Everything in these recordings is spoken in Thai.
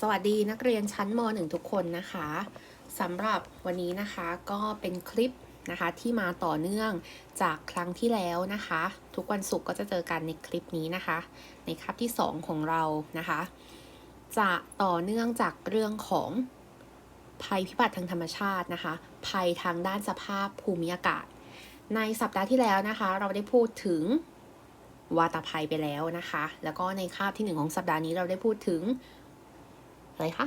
สวัสดีนักเรียนชั้นม .1 ทุกคนนะคะสำหรับวันนี้นะคะก็เป็นคลิปนะคะที่มาต่อเนื่องจากครั้งที่แล้วนะคะ ทุกวันศุกร์ก็จะเจอกันในคลิปนี้นะคะ ในคาบที่ 2 ของเรานะคะ จะต่อเนื่องจากเรื่องของภัยพิบัติทางธรรมชาตินะคะ ภัยทางด้านสภาพภูมิอากาศ ในสัปดาห์ที่แล้วนะคะ เราได้พูดถึงวาตภัยไปแล้วนะคะ แล้วก็ในคาบที่หนึ่งของสัปดาห์นี้เราได้พูดถึง อะไรคะ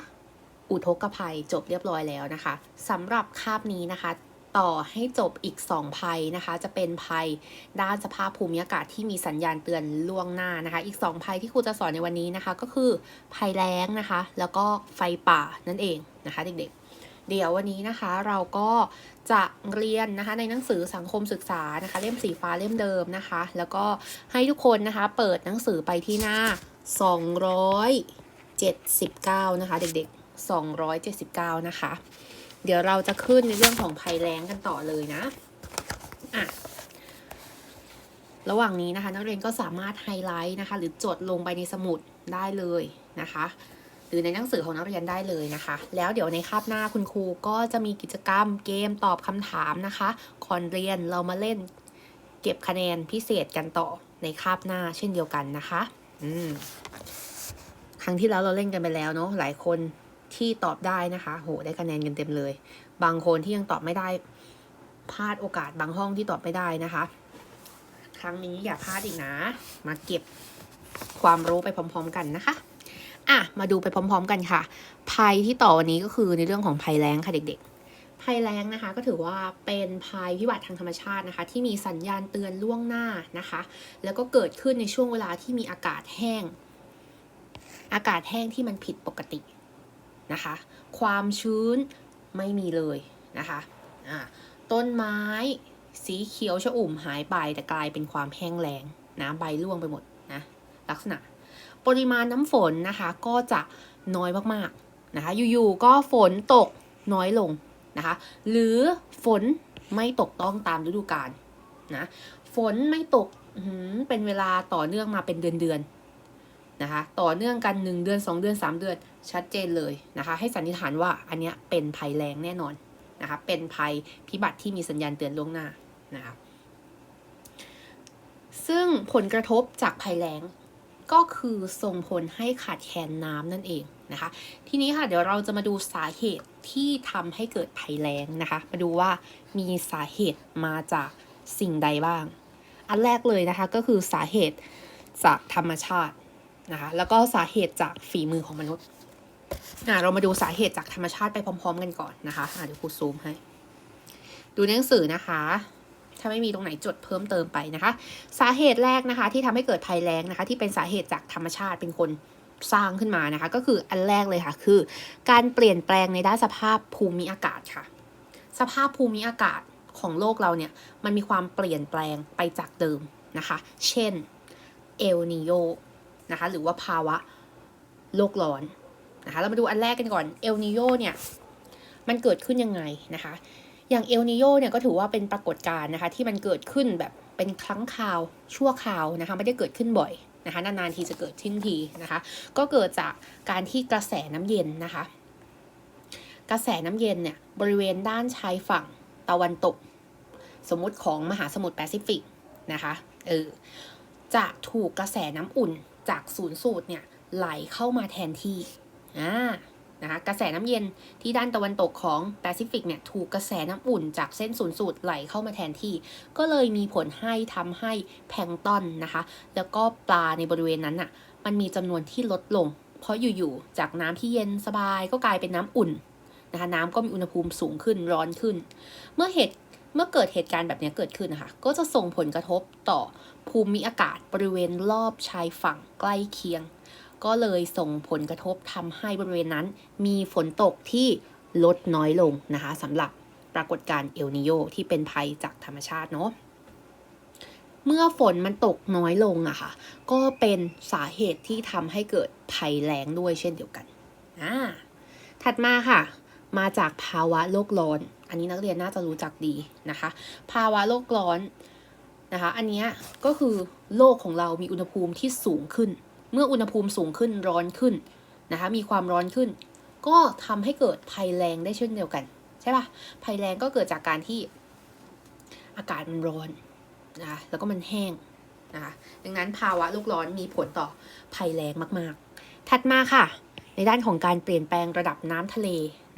อุทกภัยจบเรียบร้อยแล้วนะคะสำหรับคาบนี้นะคะ ต่อให้จบอีก 2 ภัยนะคะ จะเป็นภัยด้านสภาพภูมิอากาศที่มีสัญญาณเตือนล่วงหน้านะคะ อีก 2 ภัยที่ครูจะสอนในวันนี้นะคะ ก็คือภัยแล้งนะคะ แล้วก็ไฟป่านั่นเองนะคะเด็กๆ เดี๋ยววันนี้นะคะเราก็จะเรียนนะคะในหนังสือสังคมศึกษานะคะ เล่มสีฟ้าเล่มเดิมนะคะ แล้วก็ให้ทุกคนนะคะเปิดหนังสือไปที่หน้า 279 นะคะ เด็กๆ 279 นะคะ เดี๋ยวเราจะขึ้นในเรื่องของภัยแล้งกันต่อเลยนะอะระหว่างนี้นะคะ นักเรียนก็สามารถไฮไลท์นะคะ หรือจดลงไปในสมุดได้เลยนะคะ หรือในหนังสือของนักเรียนได้เลยนะคะ แล้วเดี๋ยวในคาบหน้าคุณครูก็จะมีกิจกรรมเกมตอบคำถามนะคะก่อนเรียนเรามาเล่นเก็บคะแนนพิเศษกันต่อในคาบหน้าเช่นเดียวกันนะคะ อืม ครั้งที่แล้วเราเล่นกันไปแล้วเนาะหลายคนที่ตอบได้นะคะ โหได้คะแนนกันเต็มเลย บางคนที่ยังตอบไม่ได้พลาดโอกาสบางห้องที่ตอบไม่ได้นะคะ ครั้งนี้อย่าพลาดอีกนะ มาเก็บความรู้ไปพร้อม ๆ กันนะคะอะมาดูไปพร้อม ๆ กันค่ะ ภัยที่ต่อวันนี้ก็คือในเรื่องของภัยแล้งค่ะเด็ก ๆ ภัยแล้งนะคะ ก็ถือว่าเป็นภัยพิบัติทางธรรมชาตินะคะ ที่มีสัญญาณเตือนล่วงหน้านะคะ แล้วก็เกิดขึ้นในช่วงเวลาที่มีอากาศแห้ง อากาศแห้งที่มันผิดปกตินะคะ ความชื้นไม่มีเลยนะคะอ่าต้นไม้สีเขียวชอุ่มหายไปแต่กลายเป็นความแห้งแล้งนะใบร่วงไปหมดนะลักษณะ ปริมาณน้ำฝนนะคะก็จะน้อยมากๆนะคะ อยู่ๆก็ฝนตกน้อยลงนะคะ หรือฝนไม่ตกต้องตามฤดูกาลนะ ฝนไม่ตกเป็นเวลาต่อเนื่องมาเป็นเดือนๆ นะคะต่อเนื่องกัน 1 เดือน 2 เดือน 3 เดือนชัดเจนเลยนะคะ ให้สันนิษฐานว่าอันเนี้ยเป็นภัยแรงแน่นอนนะคะเป็นภัยพิบัติที่มีสัญญาณเตือนล่วงหน้านะคะซึ่งผลกระทบจากภัยแล้งก็คือส่งผลให้ขาดแคลนน้ำนั่นเองนะคะ ทีนี้ค่ะเดี๋ยวเราจะมาดูสาเหตุที่ทำให้เกิดภัยแล้งนะคะ มาดูว่ามีสาเหตุมาจากสิ่งใดบ้าง อันแรกเลยนะคะก็คือสาเหตุจากธรรมชาติ นะคะแล้วก็สาเหตุจากฝีมือของมนุษย์อะเรามาดูสาเหตุจากธรรมชาติไปพร้อม ๆ กันก่อนนะคะะเดี๋ยวครูซูมให้ ดูในหนังสือนะคะ ถ้าไม่มีตรงไหนจดเพิ่มเติมไปนะคะ สาเหตุแรกนะคะ ที่ทำให้เกิดภัยแล้งนะคะ ที่เป็นสาเหตุจากธรรมชาติเป็นคนสร้างขึ้นมานะคะ ก็คืออันแรกเลยค่ะ คือ การเปลี่ยนแปลงในด้านสภาพภูมิอากาศค่ะ สภาพภูมิอากาศของโลกเราเนี่ยมันมีความเปลี่ยนแปลงไปจากเดิมนะคะ เช่นเอลนิโย นะคะ หรือว่าภาวะโลกร้อนนะคะเรามาดูอันแรกกันก่อนเอลนิโยเนี่ยมันเกิดขึ้นยังไงนะคะ อย่างเอลนิโยเนี่ยก็ถือว่าเป็นปรากฏการณ์นะคะที่มันเกิดขึ้นแบบเป็นครั้งคราวชั่วคราวนะคะไม่ได้เกิดขึ้นบ่อยนะคะนานๆทีจะเกิดขึ้นทีนะคะ ก็เกิดจากการที่กระแสน้ำเย็นนะคะ กระแสน้ำเย็นเนี่ยบริเวณด้านชายฝั่งตะวันตก สมมุติของมหาสมุทรแปซิฟิกนะคะเออจะถูกกระแสน้ำอุ่น จากศูนย์สูตรเนี่ยไหลเข้ามาแทนที่อ่านะคะกระแสน้ำเย็นที่ด้านตะวันตกของแปซิฟิกเนี่ยถูกกระแสน้ำอุ่นจากเส้นศูนย์สูตรไหลเข้ามาแทนที่ ก็เลยมีผลให้ทำให้แพลงตอนนะคะ แล้วก็ปลาในบริเวณนั้นน่ะมันมีจำนวนที่ลดลง เพราะอยู่ๆจากน้ำที่เย็นสบายก็กลายเป็นน้ำอุ่นนะคะน้ำก็มีอุณหภูมิสูงขึ้นร้อนขึ้น เมื่อเหตุ เมื่อเกิดเหตุการณ์แบบนี้เกิดขึ้นนะคะ ก็จะส่งผลกระทบต่อภูมิอากาศบริเวณรอบชายฝั่งใกล้เคียง ก็เลยส่งผลกระทบทำให้บริเวณนั้น มีฝนตกที่ลดน้อยลงนะคะสำหรับปรากฏการณ์เอลนิโยที่เป็นภัยจากธรรมชาติเนาะเมื่อฝนมันตกน้อยลงอะคะ่ะ ก็เป็นสาเหตุที่ทำให้เกิดภัยแล้งด้วยเช่นเดียวกันอ่าถัดมาค่ะ มาจากภาวะโลกร้อน อันนี้นักเรียนน่าจะรู้จักดีนะคะ ภาวะโลกร้อนนะคะ อันนี้ก็คือโลกของเรามีอุณหภูมิที่สูงขึ้น เมื่ออุณหภูมิสูงขึ้นร้อนขึ้นนะคะ มีความร้อนขึ้น ก็ทำให้เกิดภัยแรงได้เช่นเดียวกัน ใช่ปะภัยแรงก็เกิดจากการที่อากาศมันร้อนนะคะ แล้วก็มันแห้งนะคะดังนั้นภาวะโลกร้อนมีผลต่อภัยแรงมาก ๆ ถัดมาค่ะ ในด้านของการเปลี่ยนแปลงระดับน้ำทะเล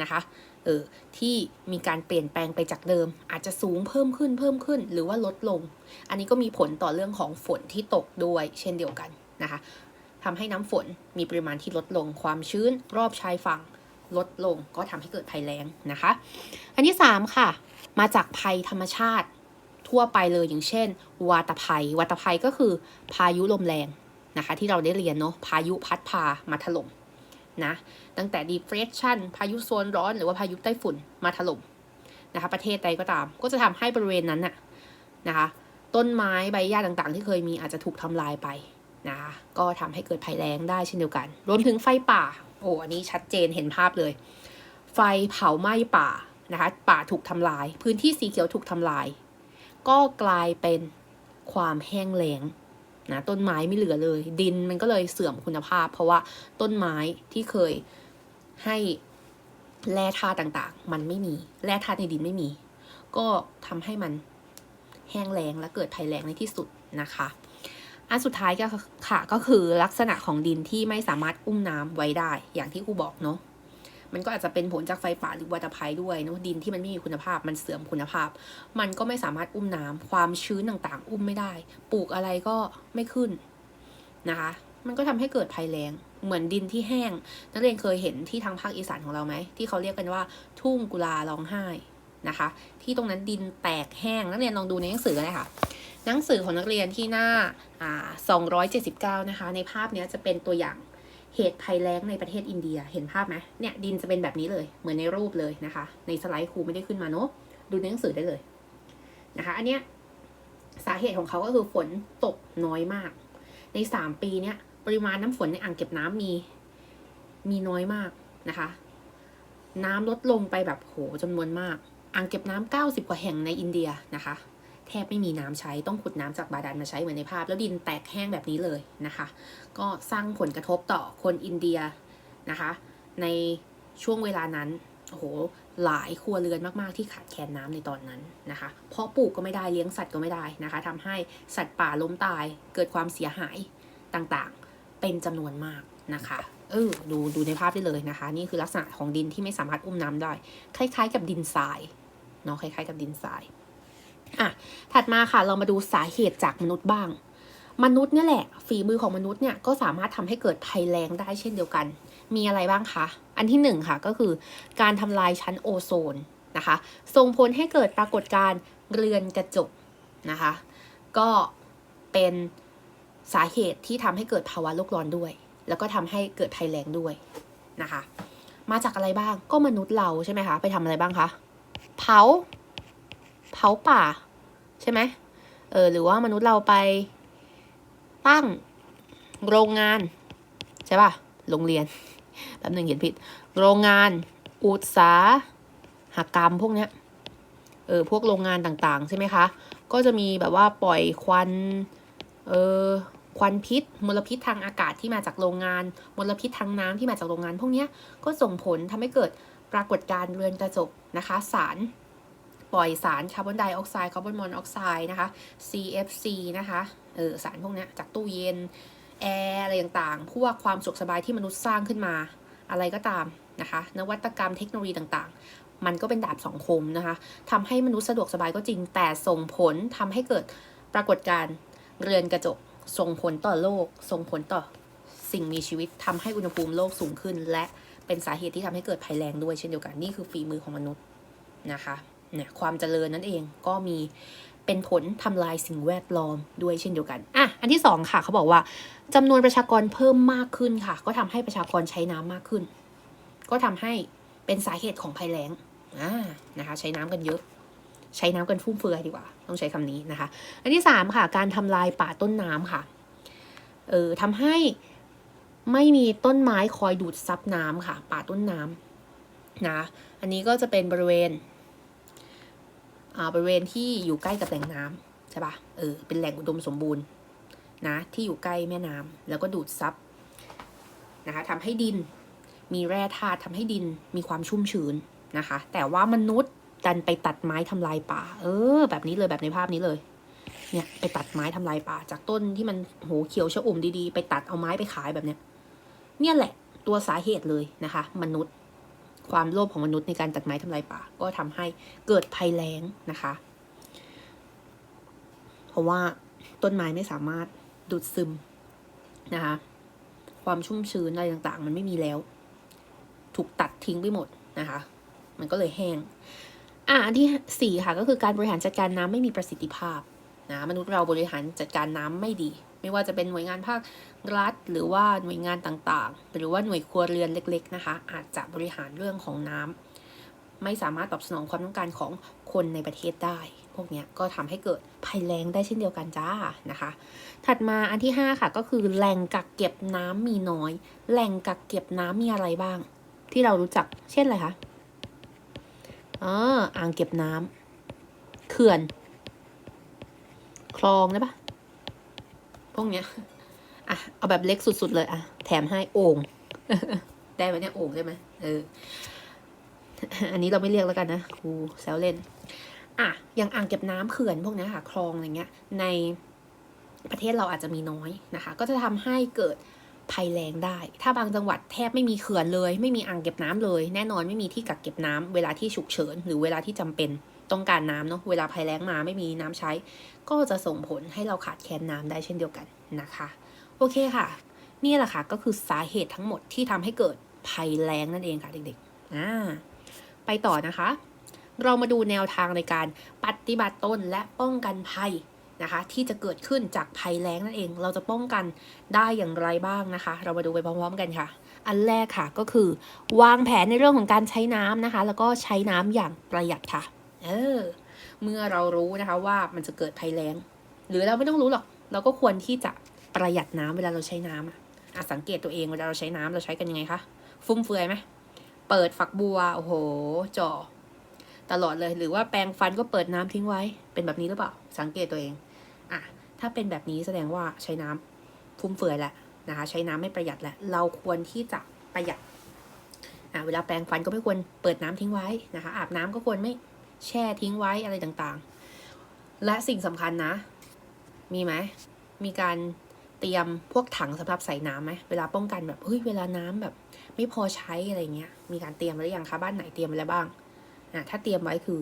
นะคะ เออที่มีการเปลี่ยนแปลงไปจากเดิม อาจจะสูงเพิ่มขึ้นเพิ่มขึ้น หรือว่าลดลง อันนี้ก็มีผลต่อเรื่องของฝนที่ตกด้วย เช่นเดียวกันนะคะทำให้น้ำฝนมีปริมาณที่ลดลง ความชื้นรอบชายฝั่งลดลง ก็ทำให้เกิดภัยแล้งนะคะ อันที่สามค่ะ มาจากภัยธรรมชาติทั่วไปเลยอย่างเช่น วาตภัย วาตภัยก็คือพายุลมแรงนะคะ ที่เราได้เรียนเนาะพายุพัดพามาถล่ม นะตั้งแต่ depression พายุโซนร้อน หรือว่าพายุไต้ฝุ่นมาถล่มนะคะประเทศใดก็ตาม ก็จะทำให้บริเวณนั้นน่ะนะคะต้นไม้ใบหญ้าต่างๆ ที่เคยมีอาจจะถูกทำลายไปนะคะก็ทำให้เกิดภัยแล้งได้เช่นเดียวกัน รวมถึงไฟป่าโอ้อันนี้ชัดเจนเห็นภาพเลย ไฟเผาไหม้ป่านะคะป่าถูกทำลาย พื้นที่สีเขียวถูกทำลาย ก็กลายเป็นความแห้งแล้ง นะต้นไม้ไม่เหลือเลย ดินมันก็เลยเสื่อมคุณภาพ เพราะว่าต้นไม้ที่เคยให้แร่ธาตุต่างๆ มันไม่มีแร่ธาตุในดินไม่มี ก็ทำให้มันแห้งแล้งและเกิดภัยแล้งในที่สุดนะคะอันสุดท้ายก็ค่ะก็คือลักษณะของดินที่ไม่สามารถอุ้มน้ำไว้ได้อย่างที่ครูบอกเนาะ มันก็อาจจะเป็นผลจากไฟป่าหรือวัตภัยด้วยเนอะดินที่มันไม่มีคุณภาพมันเสื่อมคุณภาพ มันก็ไม่สามารถอุ้มน้ำความชื้นต่างๆ อุ้มไม่ได้ ปลูกอะไรก็ไม่ขึ้นนะคะ มันก็ทำให้เกิดภัยแล้งเหมือนดินที่แห้ง นักเรียนเคยเห็นที่ทางภาคอีสานของเราไหมที่เขาเรียกกันว่า ทุ่งกุลาร้องไห้นะคะ ที่ตรงนั้นดินแตกแห้งนักเรียนลองดูในหนังสือกันเลยค่ะหนังสือของนักเรียนที่หน้าา279 นะคะ ในภาพนี้จะเป็นตัวอย่าง เหตุภัยแล้งในประเทศอินเดียเห็นภาพไหมเนี่ยดินจะเป็นแบบนี้เลยเหมือนในรูปเลยนะคะ ในสไลด์ครูไม่ได้ขึ้นมาเนาะดูในหนังสือได้เลยนะคะ อันเนี้ยสาเหตุของเขาก็คือฝนตกน้อยมาก ในสามปีเนี้ยปริมาณน้ำฝนในอ่างเก็บน้ำมีมีน้อยมากนะคะ น้ำลดลงไปแบบโหจำนวนมาก อ่างเก็บน้ำเก้าสิบกว่าแห่งในอินเดียนะคะ แทบไม่มีน้ำใช้ต้องขุดน้ำจากบาดาลมาใช้เหมือนในภาพ แล้วดินแตกแห้งแบบนี้เลยนะคะ ก็สร้างผลกระทบต่อคนอินเดียนะคะ ในช่วงเวลานั้นโอ้โหหลายครัวเรือนมากๆที่ขาดแคลนน้ำในตอนนั้นนะคะ เพราะปลูกก็ไม่ได้เลี้ยงสัตว์ก็ไม่ได้นะคะทำให้สัตว์ป่าล้มตายเกิดความเสียหายต่างๆ เป็นจำนวนมากนะคะเออดูดูในภาพได้เลยนะคะ นี่คือลักษณะของดินที่ไม่สามารถอุ้มน้ำได้ คล้ายๆ กับดินทรายเนาะคล้ายๆ กับดินทราย อะถัดมาค่ะเรามาดูสาเหตุจากมนุษย์บ้าง มนุษย์เนี่ยแหละ ฝีมือของมนุษย์เนี่ยก็สามารถทำให้เกิดภัยแล้งได้เช่นเดียวกัน มีอะไรบ้างคะ อันที่หนึ่งค่ะก็คือการทำลายชั้นโอโซนนะคะส่งผลให้เกิดปรากฏการณ์เรือนกระจกนะคะ ก็เป็นสาเหตุที่ทำให้เกิดภาวะโลกร้อนด้วย แล้วก็ทำให้เกิดภัยแล้งด้วยนะคะ มาจากอะไรบ้างก็มนุษย์เราใช่ไหมคะ ไปทำอะไรบ้างคะ เผา เผาป่า ใช่ไหมเออหรือว่ามนุษย์เราไปตั้งโรงงาน ใช่ป่ะโรงเรียนแป๊บหนึ่งเขียนผิด โรงงานอุตสาหกรรมพวกเนี้ยเออพวกโรงงานต่างๆ ใช่ไหมคะ ก็จะมีแบบว่าปล่อยควันเออควันพิษมลพิษทางอากาศที่มาจากโรงงานมลพิษทางน้ำที่มาจากโรงงาน พวกเนี้ยก็ส่งผลทำให้เกิดปรากฏการณ์เรือนกระจกนะคะ สาร ปล่อยสารคาร์บอนไดออกไซด์คาร์บอนมอนอกไซด์นะคะ CFC นะคะเออสารพวกนี้จากตู้เย็นแอร์อะไรต่างๆ พวกความสุขสบายที่มนุษย์สร้างขึ้นมา อะไรก็ตามนะคะ นวัตกรรมเทคโนโลยีต่างๆ มันก็เป็นดาบสองคมนะคะทำให้มนุษย์สะดวกสบายก็จริง แต่ส่งผลทำให้เกิดปรากฏการณ์เรือนกระจก ส่งผลต่อโลก ส่งผลต่อสิ่งมีชีวิตทำให้อุณหภูมิโลกสูงขึ้น และเป็นสาเหตุที่ทำให้เกิดภัยแรงด้วยเช่นเดียวกัน นี่คือฝีมือของมนุษย์นะคะ เนี่ยความเจริญนั่นเองก็มีเป็นผลทำลายสิ่งแวดล้อมด้วยเช่นเดียวกันอะอันที่สองค่ะเขาบอกว่าจำนวนประชากรเพิ่มมากขึ้นค่ะ ก็ทำให้ประชากรใช้น้ำมากขึ้น ก็ทำให้เป็นสาเหตุของภัยแล้งอ่านะคะใช้น้ำกันเยอะ ใช้น้ำกันฟุ่มเฟือยดีกว่า ต้องใช้คำนี้นะคะ อันที่สามค่ะ การทำลายป่าต้นน้ำค่ะเออทำให้ไม่มีต้นไม้คอยดูดซับน้ำค่ะ ป่าต้นน้ำนะอันนี้ก็จะเป็นบริเวณ บริเวณที่อยู่ใกล้กับแหล่งน้ำใช่ปะเออเป็นแหล่งอุดมสมบูรณ์นะที่อยู่ใกล้แม่น้ำแล้วก็ดูดซับนะคะทำให้ดินมีแร่ธาตุทำให้ดินมีความชุ่มชื้นนะคะ แต่ว่ามนุษย์ดันไปตัดไม้ทำลายป่า เออ แบบนี้เลยแบบในภาพนี้เลย เนี่ยไปตัดไม้ทำลายป่า จากต้นที่มันโหเขียวชอุ่มดีๆ ไปตัดเอาไม้ไปขายแบบเนี้ย เนี่ยแหละตัวสาเหตุเลยนะคะ มนุษย์ ความโลภของมนุษย์ในการตัดไม้ทำลายป่า ก็ทำให้เกิดภัยแล้งนะคะ เพราะว่าต้นไม้ไม่สามารถดูดซึมนะคะ ความชุ่มชื้นอะไรต่างๆ มันไม่มีแล้ว ถูกตัดทิ้งไปหมดนะคะ มันก็เลยแห้ง อะอันที่สี่ค่ะก็คือการบริหารจัดการน้ำไม่มีประสิทธิภาพนะมนุษย์เราบริหารจัดการน้ำไม่ดี ไม่ว่าจะเป็นหน่วยงานภาครัฐ หรือว่าหน่วยงานต่างๆ หรือว่าหน่วยครัวเรือนเล็ก ๆ นะคะ อาจจะบริหารเรื่องของน้ำไม่สามารถตอบสนองความต้องการของคนในประเทศได้ พวกนี้ก็ทำให้เกิดภัยแล้งได้เช่นเดียวกันจ้านะคะ ถัดมาอันที่ 5 ค่ะ ก็คือแหล่งกักเก็บน้ำมีน้อย แหล่งกักเก็บน้ำมีอะไรบ้าง ที่เรารู้จักเช่นอะไรคะอ๋ออ่างเก็บน้ำเขื่อน คลองนะปะ พวกเนี้ยอะเอาแบบเล็กสุดๆเลยอะแถมให้โอ่งได้ไหมเนี่ยโอ่งได้ไหมเออ อันนี้เราไม่เรียกแล้วกันนะครูแซวเล่น อะอย่างอ่างเก็บน้ำเขื่อนพวกเนี้ยค่ะ คลองอะไรเงี้ย ในประเทศเราอาจจะมีน้อยนะคะ ก็จะทำให้เกิดภัยแล้งได้ ถ้าบางจังหวัดแทบไม่มีเขื่อนเลย ไม่มีอ่างเก็บน้ำเลย แน่นอนไม่มีที่กักเก็บน้ำเวลาที่ฉุกเฉินหรือเวลาที่จำเป็น ต้องการน้ำเนาะเวลาภัยแล้งมาไม่มีน้ำใช้ ก็จะส่งผลให้เราขาดแคลนน้ำได้เช่นเดียวกันนะคะ โอเคค่ะ นี่แหละค่ะก็คือสาเหตุทั้งหมดที่ทำให้เกิดภัยแล้งนั่นเองค่ะเด็กๆอ่าไปต่อนะคะ เรามาดูแนวทางในการปฏิบัติตนและป้องกันภัยนะคะ ที่จะเกิดขึ้นจากภัยแล้งนั่นเอง เราจะป้องกันได้อย่างไรบ้างนะคะ เรามาดูไปพร้อมๆกันค่ะ อันแรกค่ะก็คือ วางแผนในเรื่องของการใช้น้ำนะคะ แล้วก็ใช้น้ำอย่างประหยัดค่ะ เออ เมื่อเรารู้นะคะว่ามันจะเกิดภัยแล้ง หรือเราไม่ต้องรู้หรอก เราก็ควรที่จะประหยัดน้ำเวลาเราใช้น้ำอะอะสังเกตตัวเองเวลาเราใช้น้ำเราใช้กันยังไงคะ ฟุ่มเฟือยไหมเปิดฝักบัว โอ้โหจ่อตลอดเลย หรือว่าแปรงฟันก็เปิดน้ำทิ้งไว้ เป็นแบบนี้หรือเปล่า สังเกตตัวเอง อะ ถ้าเป็นแบบนี้แสดงว่าใช้น้ำฟุ่มเฟือยแหละนะคะ ใช้น้ำไม่ประหยัดแหละ เราควรที่จะประหยัด อะ เวลาแปรงฟันก็ไม่ควรเปิดน้ำทิ้งไว้นะคะ อาบน้ำก็ควรไม่ แช่ทิ้งไว้อะไรต่างๆ และสิ่งสำคัญนะ มีไหม มีการเตรียมพวกถังสำหรับใส่น้ำไหมเวลาป้องกันแบบเฮ้ยเวลาน้ำแบบ ไม่พอใช้อะไรเงี้ย มีการเตรียมหรือยังคะบ้านไหนเตรียมไว้แล้วบ้างอะถ้าเตรียมไว้คือ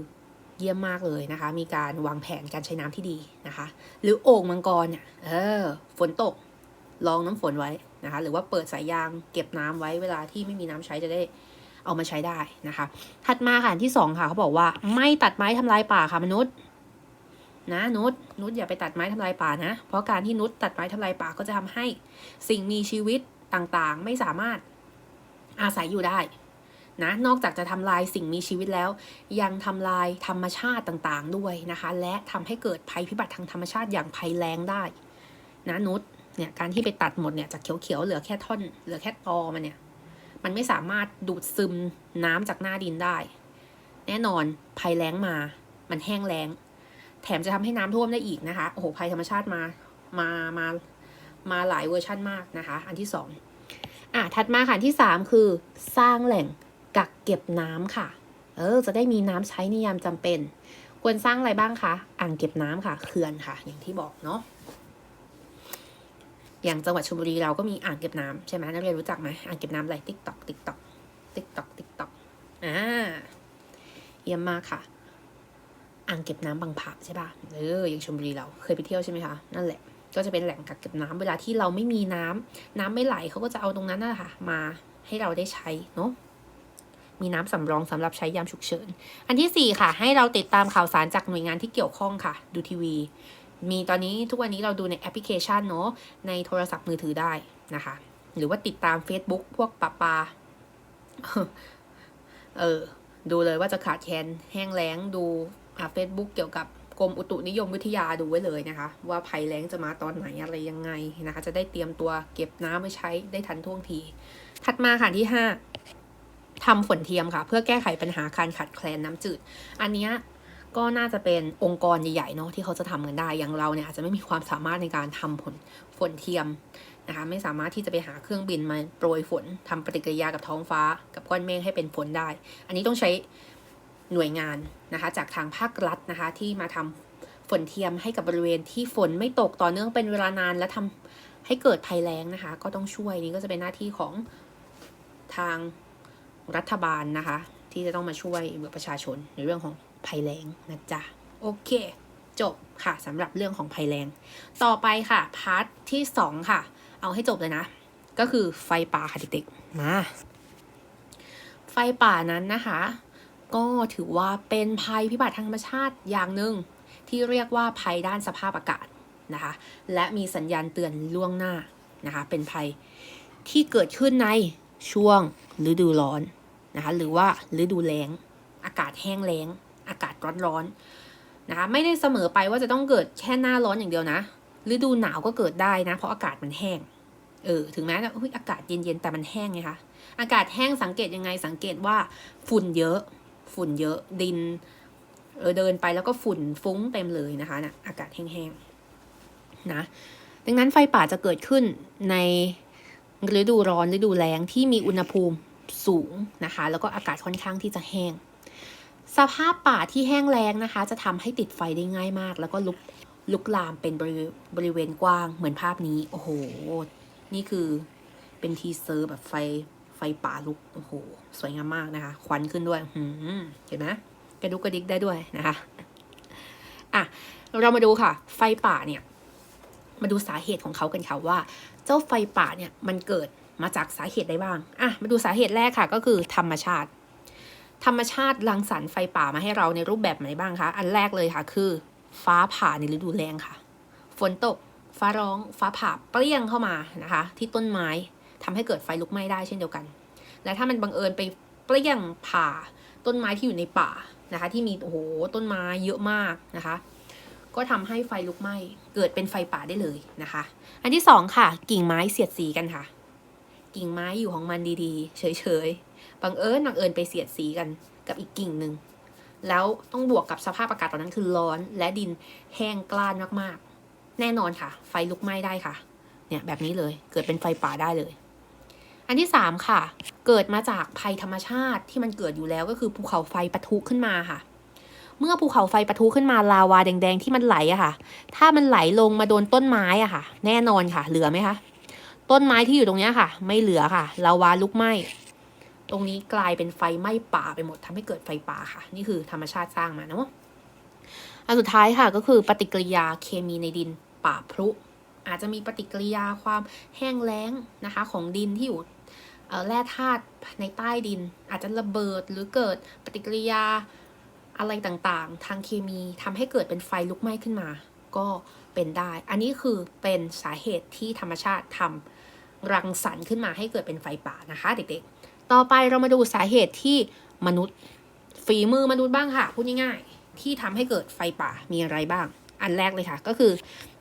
เยี่ยมมากเลยนะคะ มีการวางแผนการใช้น้ำที่ดีนะคะ หรือโอ่งมังกรเนี่ย เออ ฝนตก รองน้ำฝนไว้นะคะ หรือว่าเปิดสายยางเก็บน้ำไว้เวลาที่ไม่มีน้ำใช้จะได้ เอามาใช้ได้นะคะ ถัดมาค่ะอันที่สองค่ะเขาบอกว่าไม่ตัดไม้ทำลายป่าค่ะมนุษย์ นะนุชนุชอย่าไปตัดไม้ทำลายป่านะ เพราะการที่นุชตัดไม้ทำลายป่าก็จะทำให้สิ่งมีชีวิตต่างๆ ไม่สามารถอาศัยอยู่ได้นะนอกจากจะทำลายสิ่งมีชีวิตแล้ว ยังทำลายธรรมชาติต่างๆด้วยนะคะ และทำให้เกิดภัยพิบัติทางธรรมชาติอย่างภัยแล้งได้ นะนุชเนี่ยการที่ไปตัดหมดเนี่ยจากเขียวๆเหลือแค่ท่อน เหลือแค่ตอมันเนี่ย มันไม่สามารถดูดซึมน้ำจากหน้าดินได้ แน่นอนภัยแล้งมา มันแห้งแล้ง แถมจะทำให้น้ำท่วมได้อีกนะคะโอ้โหภัยธรรมชาติมามามามาหลายเวอร์ชั่นมากนะคะ อันที่สองอะถัดมาค่ะที่สามคือสร้างแหล่งกักเก็บน้ำค่ะ เออ จะได้มีน้ำใช้ในยามจำเป็น ควรสร้างอะไรบ้างคะ อ่างเก็บน้ำค่ะ เขื่อนค่ะ อย่างที่บอกเนาะ อย่างจังหวัดชลบุรีเราก็มีอ่างเก็บน้ำใช่ไหมนักเรียนรู้จักไหมอ่างเก็บน้ำอะไรติ๊กตอกติ๊กตอกติ๊กตอกติ๊กตอกอ่าเยี่ยมมากค่ะ อ่างเก็บน้ำบางพระใช่ป่ะเอออย่างชลบุรีเราเคยไปเที่ยวใช่ไหมคะนั่นแหละก็จะเป็นแหล่งกักเก็บน้ำเวลาที่เราไม่มีน้ำน้ำไม่ไหลเขาก็จะเอาตรงนั้นน่ะค่ะ มาให้เราได้ใช้เนาะมีน้ำสำรองสำหรับใช้ยามฉุกเฉิน อันที่สี่ค่ะ ให้เราติดตามข่าวสารจากหน่วยงานที่เกี่ยวข้องค่ะ ดูทีวี มีตอนนี้ทุกวันนี้เราดูในแอปพลิเคชันเนาะในโทรศัพท์มือถือได้นะคะ หรือว่าติดตาม Facebook พวกปะปาเออ ดูเลยว่าจะขาดแคลนแห้งแล้งดูอ่าเฟซบุ๊กเกี่ยวกับกรมอุตุนิยมวิทยาดูไว้เลยนะคะ ว่าภัยแล้งจะมาตอนไหนอะไรยังไงนะคะ จะได้เตรียมตัวเก็บน้ำไว้ใช้ได้ทันท่วงที ถัดมาค่ะที่ห้าทำฝนเทียมค่ะ เพื่อแก้ไขปัญหาการขาดแคลนน้ำจืด อันเนี้ย ก็น่าจะเป็นองค์กรใหญ่ๆเนาะที่เขาจะทำกันได้ อย่างเราเนี่ยอาจจะไม่มีความสามารถในการทำผลฝนเทียมนะคะไม่สามารถที่จะไปหาเครื่องบินมาโปรยฝนทำปฏิกิริยากับท้องฟ้า กับก้อนเมฆให้เป็นฝนได้ อันนี้ต้องใช้หน่วยงานนะคะจากทางภาครัฐนะคะที่มาทำฝนเทียมให้กับบริเวณที่ฝนไม่ตกต่อเนื่องเป็นเวลานานและทำให้เกิดภัยแล้งนะคะ ก็ต้องช่วยนี่ก็จะเป็นหน้าที่ของทางรัฐบาลนะคะ ที่จะต้องมาช่วยประชาชนในเรื่องของ ภัยแล้งนะจ๊ะ โอเค จบค่ะสำหรับเรื่องของภัยแรงต่อไปค่ะ พาร์ทที่สองค่ะ เอาให้จบเลยนะ ก็คือไฟป่าค่ะเด็กๆมาไฟป่านั้นนะคะ ก็ถือว่าเป็นภัยพิบัติทางธรรมชาติอย่างหนึ่งที่เรียกว่าภัยด้านสภาพอากาศนะคะ และมีสัญญาณเตือนล่วงหน้านะคะ เป็นภัยที่เกิดขึ้นในช่วงฤดูร้อนนะคะ หรือว่าฤดูแล้ง อากาศแห้งแล้ง อากาศร้อนๆนะคะไม่ได้เสมอไปว่าจะต้องเกิดแค่หน้าร้อนอย่างเดียวนะฤดูหนาวก็เกิดได้นะ เพราะอากาศมันแห้งเออถึงแม้จะอากาศเย็นๆแต่มันแห้งไงคะอากาศแห้งสังเกตยังไงสังเกตว่าฝุ่นเยอะ ฝุ่นเยอะดินเออเดินไปแล้วก็ฝุ่นฟุ้งเต็มเลยนะคะนะอากาศแห้งๆนะดังนั้นไฟป่าจะเกิดขึ้นในฤดูร้อนฤดูแล้งที่มีอุณหภูมิสูงนะคะ แล้วก็อากาศค่อนข้างที่จะแห้ง สภาพป่าที่แห้งแล้งนะคะ จะทำให้ติดไฟได้ง่ายมาก แล้วก็ลุกลุกลามเป็นบริบริเวณกว้างเหมือนภาพนี้ โอ้โห นี่คือเป็นทีเซอร์แบบไฟไฟป่าลุก โอ้โห สวยงามมากนะคะ ควันขึ้นด้วยหืมเห็นไหมกระดุกกระดิกได้ด้วยนะคะ อะ เรามาดูค่ะ ไฟป่าเนี่ย มาดูสาเหตุของเขากันค่ะว่า เจ้าไฟป่าเนี่ยมันเกิดมาจากสาเหตุใดบ้าง อะ มาดูสาเหตุแรกค่ะ ก็คือธรรมชาติ ธรรมชาติรังสรรค์ไฟป่ามาให้เราในรูปแบบไหนบ้างคะ อันแรกเลยค่ะ คือ ฟ้าผ่าในฤดูแล้งค่ะ ฝนตก ฟ้าร้อง ฟ้าผ่าเปรี้ยงเข้ามานะคะ ที่ต้นไม้ทำให้เกิดไฟลุกไหม้ได้เช่นเดียวกัน และถ้ามันบังเอิญไปเปรี้ยงผ่าต้นไม้ที่อยู่ในป่านะคะ ที่มีโอ้โหต้นไม้เยอะมากนะคะ ก็ทำให้ไฟลุกไหม้เกิดเป็นไฟป่าได้เลยนะคะ อันที่สองค่ะ กิ่งไม้เสียดสีกันค่ะ กิ่งไม้อยู่ของมันดีๆ เฉยๆ บังเอิญบังเอิญไปเสียดสีกันกับอีกกิ่งหนึ่งแล้วต้องบวกกับสภาพอากาศตอนนั้นคือร้อนและดินแห้งกล้านมากๆ แน่นอนค่ะ ไฟลุกไหม้ได้ค่ะ เนี่ยแบบนี้เลยเกิดเป็นไฟป่าได้เลย อันที่สามค่ะ เกิดมาจากภัยธรรมชาติที่มันเกิดอยู่แล้วก็คือภูเขาไฟปะทุขึ้นมาค่ะ เมื่อภูเขาไฟปะทุขึ้นมาลาวาแดงๆที่มันไหลอะค่ะ ถ้ามันไหลลงมาโดนต้นไม้อะค่ะ แน่นอนค่ะ เหลือไหมคะต้นไม้ที่อยู่ตรงนี้ค่ะ ไม่เหลือค่ะลาวาลุกไหม้ ตรงนี้กลายเป็นไฟไหม้ป่าไปหมดทำให้เกิดไฟป่าค่ะ นี่คือธรรมชาติสร้างมาเนาะอันสุดท้ายค่ะก็คือปฏิกิริยาเคมีในดินป่าพรุ อาจจะมีปฏิกิริยาความแห้งแล้งนะคะของดินที่อยู่แร่ธาตุในใต้ดิน อาจจะระเบิดหรือเกิดปฏิกิริยาอะไรต่างๆ ทางเคมีทำให้เกิดเป็นไฟลุกไหม้ขึ้นมา ก็เป็นได้ อันนี้คือเป็นสาเหตุที่ธรรมชาติทำรังสรรค์ขึ้นมาให้เกิดเป็นไฟป่านะคะเด็กๆ ต่อไปเรามาดูสาเหตุที่มนุษย์ ฝีมือมนุษย์บ้างค่ะพูดง่ายๆ ที่ทำให้เกิดไฟป่ามีอะไรบ้าง อันแรกเลยค่ะ ก็คือ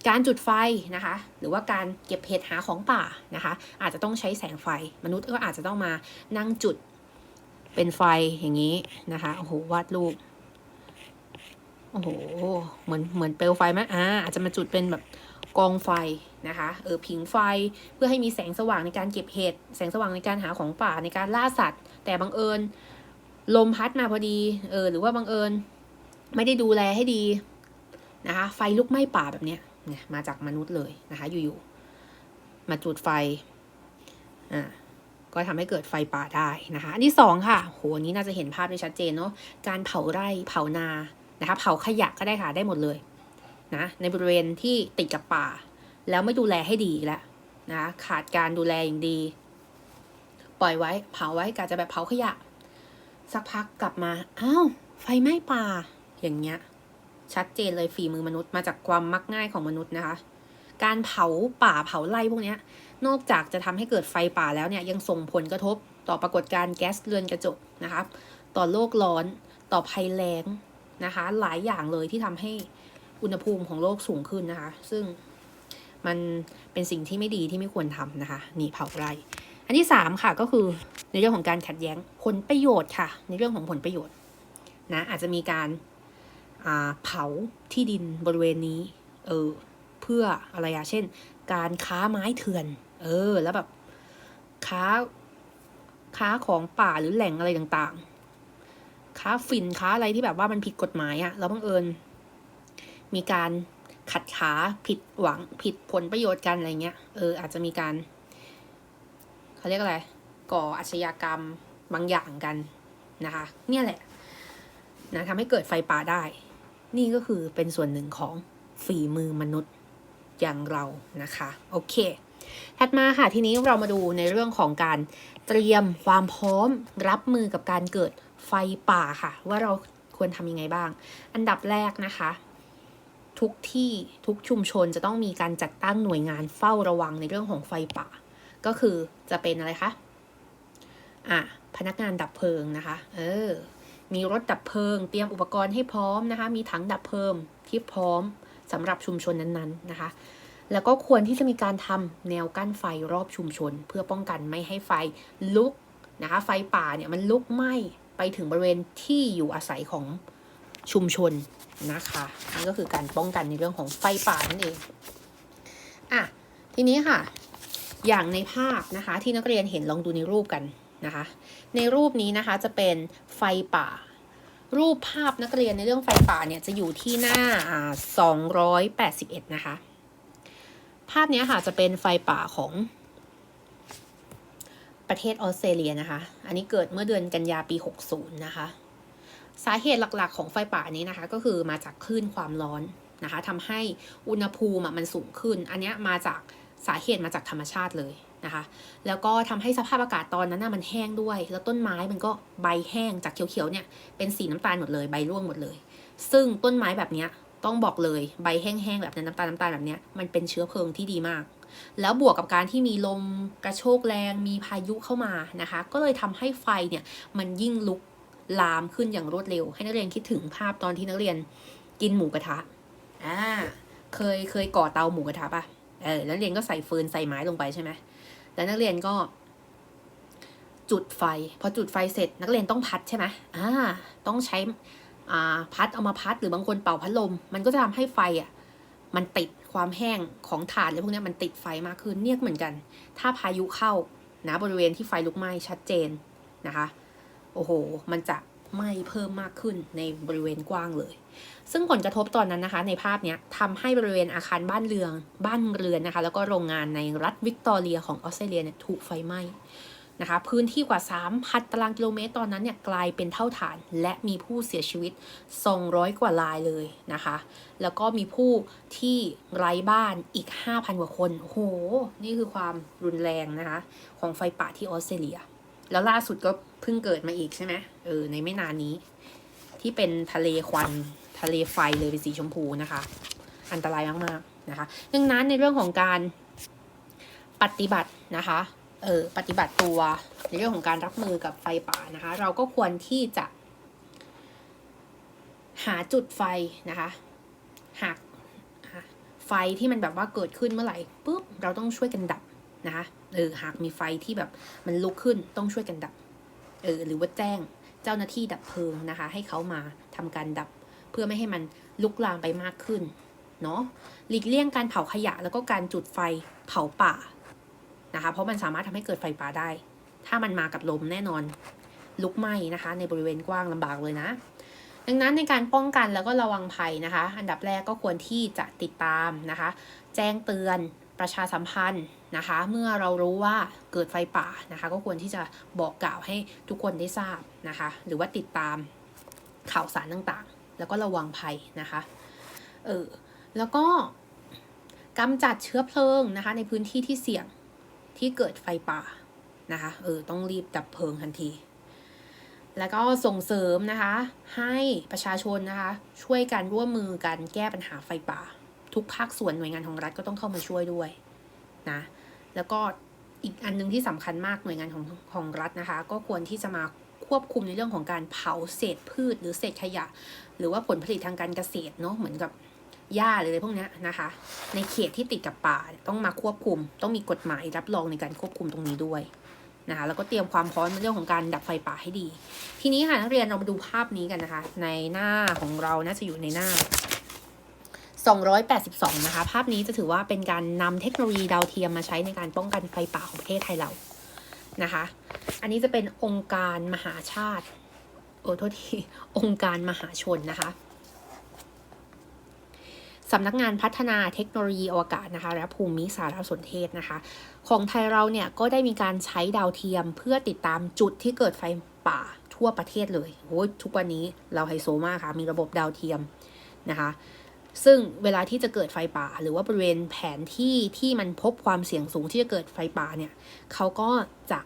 การจุดไฟนะคะ หรือว่าการเก็บเห็ดหาของป่านะคะ อาจจะต้องใช้แสงไฟ มนุษย์ก็อาจจะต้องมานั่งจุดเป็นไฟอย่างนี้นะคะโอ้โหวาดรูปโอ้โหเหมือนเหมือนเปลวไฟไหมอ่าอาจจะมาจุดเป็นแบบกองไฟ นะคะเออผิงไฟเพื่อให้มีแสงสว่างในการเก็บเห็ดแสงสว่างในการหาของป่าในการล่าสัตว์ แต่บังเอิญ ลมพัดมาพอดีเออหรือว่าบังเอิญ ไม่ได้ดูแลให้ดีนะคะ ไฟลุกไหม้ป่าแบบเนี้ยเนี่ยมาจากมนุษย์เลยนะคะ อยู่ๆมาจุดไฟอ่าก็ทำให้เกิดไฟป่าได้นะคะอันที่สองค่ะโหอันนี้น่าจะเห็นภาพได้ชัดเจนเนาะการเผาไร่เผานานะคะ เผาขยะก็ได้ค่ะได้หมดเลยนะในบริเวณที่ติดกับป่า แล้วไม่ดูแลให้ดีล้วนะขาดการดูแลอย่างดี ปล่อยไว้เผาไว้กาจะแบบเผาขยะ สักพักกลับมาอ้าวไฟไหม้ป่า อย่างเงี้ย ชัดเจนเลยฝีมือมนุษย์มาจากความมักง่ายของมนุษย์นะคะ การเผาป่าเผาไร่พวกเนี้ย นอกจากจะทำให้เกิดไฟป่าแล้วเนี่ยยังส่งผลกระทบต่อปรากฏการณ์แก๊สเรือนกระจกนะคะต่อโลกร้อนต่อภัยแล้งนะคะ หลายอย่างเลยที่ทำให้อุณหภูมิของโลกสูงขึ้นนะคะ ซึ่ง มันเป็นสิ่งที่ไม่ดีที่ไม่ควรทำนะคะนี่เผาไร่อันที่สามค่ะก็คือในเรื่องของการขัดแย้งผลประโยชน์ค่ะ ในเรื่องของผลประโยชน์นะอาจจะมีการเผาที่ดินบริเวณนี้เออเพื่ออะไรอะเช่น การค้าไม้เถื่อน เออ แล้วแบบค้าค้าของป่าหรือแหล่งอะไรต่างๆ ค้าฝิ่นค้าอะไรที่แบบว่ามันผิดกฎหมายอะแล้วบังเอิญมีการ ขัดขาผิดหวังผิดผลประโยชน์กันอะไรเงี้ยเอออาจจะมีการเขาเรียกอะไร ก่ออาชญากรรมบางอย่างกันนะคะ เนี่ยแหละนะทำให้เกิดไฟป่าได้ นี่ก็คือเป็นส่วนหนึ่งของฝีมือมนุษย์อย่างเรานะคะ โอเค ถัดมาค่ะทีนี้เรามาดูในเรื่องของการเตรียมความพร้อมรับมือกับการเกิดไฟป่าค่ะ ว่าเราควรทำยังไงบ้าง อันดับแรกนะคะ ทุกที่ทุกชุมชนจะต้องมีการจัดตั้งหน่วยงานเฝ้าระวังในเรื่องของไฟป่า ก็คือจะเป็นอะไรคะอะพนักงานดับเพลิงนะคะ เออ มีรถดับเพลิง เตรียมอุปกรณ์ให้พร้อมนะคะ มีถังดับเพลิงที่พร้อมสำหรับชุมชนนั้นๆนะคะ แล้วก็ควรที่จะมีการทำแนวกั้นไฟรอบชุมชน เพื่อป้องกันไม่ให้ไฟลุกนะคะ ไฟป่าเนี่ยมันลุกไหม้ไปถึงบริเวณที่อยู่อาศัยของ ชุมชนนะคะนั่ก็คือการป้องกันในเรื่องของไฟป่านั่นเองอะทีนี้ค่ะ อย่างในภาพนะคะ ที่นักเรียนเห็นลองดูในรูปกันนะคะ ในรูปนี้นะคะจะเป็นไฟป่า รูปภาพนักเรียนในเรื่องไฟป่าเนี่ยจะอยู่ที่หน้าอ่า281นะคะ ภาพนี้ค่ะจะเป็นไฟป่าของประเทศออสเตรเลียนะคะ อันนี้เกิดเมื่อเดือนกันยาปี 60 นะคะ สาเหตุหลักๆ ของไฟป่านี้นะคะ ก็คือมาจากคลื่นความร้อนนะคะทำให้อุณหภูมิมันสูงขึ้น อันนี้มาจากสาเหตุมาจากธรรมชาติเลยนะคะ แล้วก็ทำให้สภาพอากาศตอนนั้นนะมันแห้งด้วย แล้วต้นไม้มันก็ใบแห้งจากเขียวๆเนี่ยเป็นสีน้ำตาลหมดเลยใบร่วงหมดเลย ซึ่งต้นไม้แบบนี้ต้องบอกเลยใบแห้งๆแบบนั้นน้ำตาลน้ำตาลแบบนี้มันเป็นเชื้อเพลิงที่ดีมาก แล้วบวกกับการที่มีลมกระโชกแรงมีพายุเข้ามานะคะ ก็เลยทำให้ไฟเนี่ยมันยิ่งลุก ลามขึ้นอย่างรวดเร็ว ให้นักเรียนคิดถึงภาพตอนที่นักเรียนกินหมูกระทะอ่าเคยเคยก่อเตาหมูกระทะปะเออนักเรียนก็ใส่ฟืนใส่ไม้ลงไปใช่ไหมแล้วนักเรียนก็ จุดไฟ พอจุดไฟเสร็จนักเรียนต้องพัดใช่ไหมอ่า ต้องใช้อ่าพัดเอามาพัดหรือบางคนเป่าพัดลม มันก็จะทำให้ไฟอะมันติดความแห้งของถ่านอะไรพวกเนี้ยมันติดไฟมากขึ้นเนี่ยเหมือนกัน ถ้าพายุเข้านะบริเวณที่ไฟลุกไหม้ชัดเจนนะคะ โอ้โห มันจะไหม้เพิ่มมากขึ้นในบริเวณกว้างเลย ซึ่งผลกระทบตอนนั้นนะคะ ในภาพนี้ทำให้บริเวณอาคารบ้านเรือนบ้านเรือนนะคะ แล้วก็โรงงานในรัฐวิกตอเรียของออสเตรเลียเนี่ยถูกไฟไหม้นะคะ พื้นที่กว่า 3,000 ตารางกิโลเมตรตอนนั้นเนี่ยกลายเป็นเท่าฐาน และมีผู้เสียชีวิต 200 กว่ารายเลยนะคะ แล้วก็มีผู้ที่ไร้บ้านอีก 5,000 กว่าคนโอ้โหนี่คือความรุนแรงนะคะ ของไฟป่าที่ออสเตรเลีย แล้วล่าสุดก็ เพิ่งเกิดมาอีกใช่ไหมเออในไม่นานนี้ ที่เป็นทะเลควันทะเลไฟเลยเป็นสีชมพูนะคะ อันตรายมากๆนะคะ ดังนั้นในเรื่องของการปฏิบัตินะคะเออปฏิบัติตัวในเรื่องของการรับมือกับไฟป่านะคะ เราก็ควรที่จะ หาจุดไฟนะคะหากไฟที่มันแบบว่าเกิดขึ้นเมื่อไหร่ปุ๊บเราต้องช่วยกันดับนะคะเออหากมีไฟที่แบบมันลุกขึ้นต้องช่วยกันดับ เออหรือว่าแจ้งเจ้าหน้าที่ดับเพลิงนะคะ ให้เขามาทำการดับเพื่อไม่ให้มันลุกลามไปมากขึ้นเนาะหลีกเลี่ยงการเผาขยะแล้วก็การจุดไฟเผาป่านะคะ เพราะมันสามารถทำให้เกิดไฟป่าได้ ถ้ามันมากับลมแน่นอน ลุกไหม้นะคะ ในบริเวณกว้างลำบากเลยนะ ดังนั้นในการป้องกันแล้วก็ระวังภัยนะคะ อันดับแรกก็ควรที่จะติดตามนะคะ แจ้งเตือน ประชาสัมพันธ์นะคะ เมื่อเรารู้ว่าเกิดไฟป่านะคะ ก็ควรที่จะบอกกล่าวให้ทุกคนได้ทราบนะคะ หรือว่าติดตามข่าวสารต่างๆ แล้วก็ระวังภัยนะคะเออแล้วก็กำจัดเชื้อเพลิงนะคะ ในพื้นที่ที่เสี่ยงที่เกิดไฟป่านะคะเออต้องรีบดับเพลิงทันที แล้วก็ส่งเสริมนะคะ ให้ประชาชนนะคะ ช่วยกันร่วมมือกันแก้ปัญหาไฟป่า ทุกภาคส่วนหน่วยงานของรัฐก็ต้องเข้ามาช่วยด้วยนะแล้วก็อีกอันหนึงที่สำคัญมากหน่วยงานของของรัฐนะคะ ก็ควรที่จะมาควบคุมในเรื่องของการเผาเศษพืช หรือเศษขยะ หรือว่าผลผลิตทางการเกษตรเนาะเหมือนกับหญ้าหรืออะไรพวกนี้นะคะ ในเขตที่ติดกับป่าต้องมาควบคุม ต้องมีกฎหมายรับรองในการควบคุมตรงนี้ด้วยนะคะแล้วก็เตรียมความพร้อมในเรื่องของการดับไฟป่าให้ดี ทีนี้ค่ะนักเรียนเรามาดูภาพนี้กันนะคะ ในหน้าของเราน่าจะอยู่ในหน้า 282 นะคะ ภาพนี้จะถือว่าเป็นการนำเทคโนโลยีดาวเทียมมาใช้ในการป้องกันไฟป่าของประเทศไทยเรานะคะ อันนี้จะเป็นองค์การมหาชาติ โอ้โทษทีองค์การมหาชนนะคะสำนักงานพัฒนาเทคโนโลยีอวกาศนะคะ และภูมิสารสนเทศนะคะ ของไทยเราเนี่ยก็ได้มีการใช้ดาวเทียมเพื่อติดตามจุดที่เกิดไฟป่าทั่วประเทศเลยโอ้ทุกวันนี้เราไฮโซมากค่ะ มีระบบดาวเทียมนะคะ ซึ่งเวลาที่จะเกิดไฟป่า หรือว่าบริเวณแผนที่ที่มันพบความเสี่ยงสูงที่จะเกิดไฟป่าเนี่ยเขาก็จะ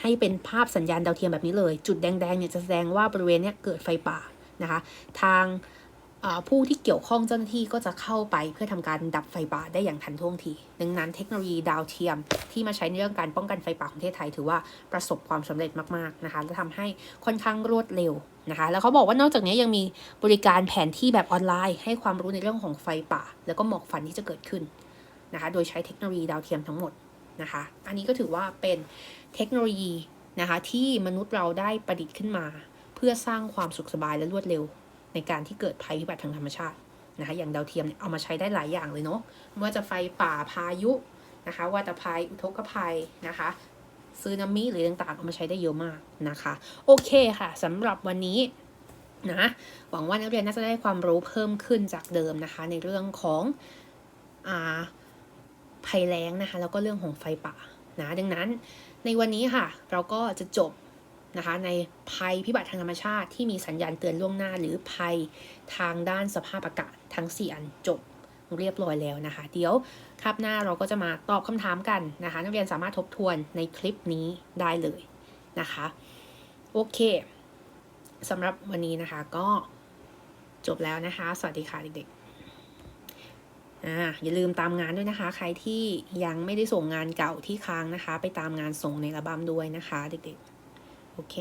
ให้เป็นภาพสัญญาณดาวเทียมแบบนี้เลย จุดแดงๆเนี่ยจะแสดงว่าบริเวณเนี้ยเกิดไฟป่านะคะ ทาง ผู้ที่เกี่ยวข้องเจ้าหน้าที่ก็จะเข้าไปเพื่อทำการดับไฟป่าได้อย่างทันท่วงทีดังนั้นเทคโนโลยีดาวเทียมที่มาใช้ในเรื่องการป้องกันไฟป่าของประเทศไทย ถือว่าประสบความสำเร็จมากๆนะคะและทำให้ค่อนข้างรวดเร็วนะคะ แล้วเขาบอกว่านอกจากนี้ยังมีบริการแผนที่แบบออนไลน์ ให้ความรู้ในเรื่องของไฟป่า แล้วก็หมอกควันที่จะเกิดขึ้นนะคะ โดยใช้เทคโนโลยีดาวเทียมทั้งหมดนะคะ อันนี้ก็ถือว่าเป็นเทคโนโลยีนะคะที่มนุษย์เราได้ประดิษฐ์ขึ้นมา เพื่อสร้างความสุขสบายและรวดเร็ว ในการที่เกิดภัยพิบัติทางธรรมชาตินะคะอย่างดาวเทียมเนี่ยเอามาใช้ได้หลายอย่างเลยเนาะไม่ว่าจะไฟป่าพายุนะคะวาตภัยอุทกภัยนะคะซึนามิหรือต่างๆเอามาใช้ได้เยอะมากนะคะ โอเคค่ะสำหรับวันนี้นะหวังว่านักเรียนน่าจะได้ความรู้เพิ่มขึ้นจากเดิมนะคะ ในเรื่องของอ่าภัยแล้งนะคะ แล้วก็เรื่องของไฟป่านะดังนั้นในวันนี้ค่ะ เราก็จะจบ นะคะในภัยพิบัติทางธรรมชาติที่มีสัญญาณเตือนล่วงหน้า หรือภัยทางด้านสภาพอากาศทั้ง 4 อันจบเรียบร้อยแล้วนะคะ เดี๋ยวคาบหน้าเราก็จะมาตอบคำถามกันนะคะ นักเรียนสามารถทบทวนในคลิปนี้ได้เลยนะคะ โอเคสำหรับวันนี้นะคะก็จบแล้วนะคะ สวัสดีค่ะเด็กๆอ่าอย่าลืมตามงานด้วยนะคะ ใครที่ยังไม่ได้ส่งงานเก่าที่ค้างนะคะ ไปตามงานส่งในอัลบั้มด้วยนะคะ เด็กๆ โอเค